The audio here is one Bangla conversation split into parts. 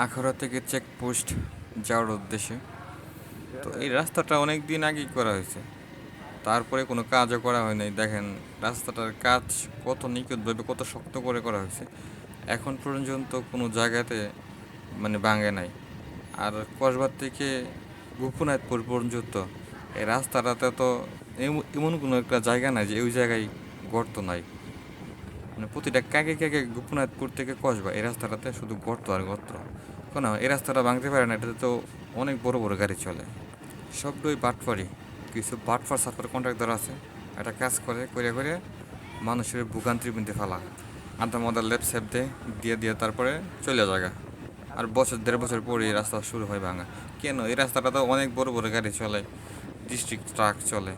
আখাউড়া থেকে চেকপোস্ট যাওয়ার উদ্দেশ্যে। তো এই রাস্তাটা অনেক দিন আগেই করা হয়েছে। তারপরে কোনো কাজও করা হয় নাই। দেখেন, রাস্তাটার কাজ কত নিখুঁতভাবে, কত শক্ত করে করা হয়েছে। এখন পর্যন্ত কোনো জায়গাতে মানে ভাঙে নাই। আর কসবার থেকে গোপনাথপুর পর্যন্ত এই রাস্তাটাতে তো এম- এমন কোনো একটা জায়গা নাই যে ওই জায়গায় গর্ত নাই। মানে প্রতিটা কাকে কাকে গোপনাথপুর থেকে কসবা এই রাস্তাটাতে শুধু গর্ত আর গর্ত। কেন? এই রাস্তাটা ভাঙতে পারে না, এটাতে তো অনেক বড় বড় গাড়ি চলে। সবটাই বাটফারি কিছু বাটফার সাটফার কন্ট্রাক্টর আছে, একটা কাজ করে করে করে মানুষের ভোগান্তির মধ্যে ফেলা। আধা মদা লেপ সেপ দেয় দিয়ে দিয়ে তারপরে চলে জায়গা আর বছর, দেড় বছর পরে এই রাস্তা শুরু হয় ভাঙা। কেন? এই রাস্তাটা তো অনেক বড় বড় গাড়ি চলে ডিস্ট্রিক্ট ট্রাক চলে।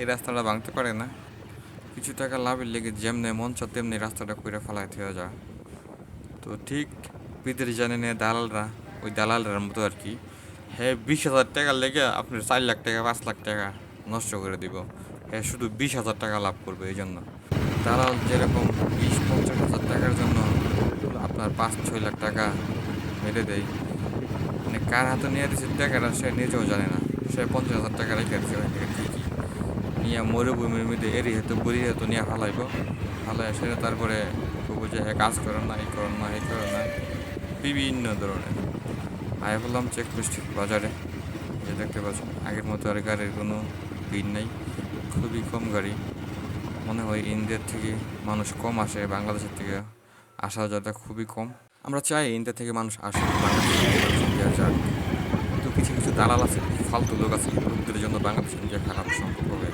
এই রাস্তাটা ভাঙতে পারে না। কিছু টাকা লাভের লেগে যেমনি মন চায়, তেমনি রাস্তাটা কইরা ফেলাই থেকে যায়। তো ঠিক বিদেশ জানে নিয়ে দালালরা, ওই দালালরার মতো আর কি হ্যাঁ বিশ হাজার টাকার লেগে আপনার চার লাখ টাকা, পাঁচ লাখ টাকা নষ্ট করে দিব। হ্যাঁ শুধু বিশ হাজার টাকা লাভ করবে এই জন্য দালাল যেরকম বিশ, পঞ্চাশ হাজার টাকার জন্য আপনার পাঁচ, ছয় লাখ টাকা মেরে দেয় মানে কার হাতে নিয়ে দিচ্ছে টাকাটা সে নিজেও জানে না। সে পঞ্চাশ হাজার টাকা রেখে দিচ্ছে ঠিকই নিয়ে মরুভূমির মধ্যে এরি হেতু বড়ি হেতু নিয়ে ফালাইব ফালাই সেটা তারপরে হ্যাঁ কাজ করেন না, এই করেন না, এই করেন না, বিভিন্ন ধরনের। আয় বললাম চেকপোস্ট বাজারে। যে দেখতে পাচ্ছেন আগের মতো আর গাড়ির কোনো ভিড় নেই। খুবই কম গাড়ি। মনে হয় ইন্ডিয়ার থেকে মানুষ কম আসে, বাংলাদেশের থেকে আসা যাওয়াটা খুবই কম। আমরা চাই ইন্ডিয়া থেকে মানুষ আসুক, বাংলাদেশে কিন্তু কিছু কিছু দালাল আছে। ফালতু লোক আছে লোকদের জন্য বাংলাদেশ ইন্ডিয়া খারাপ সম্পর্ক হয়ে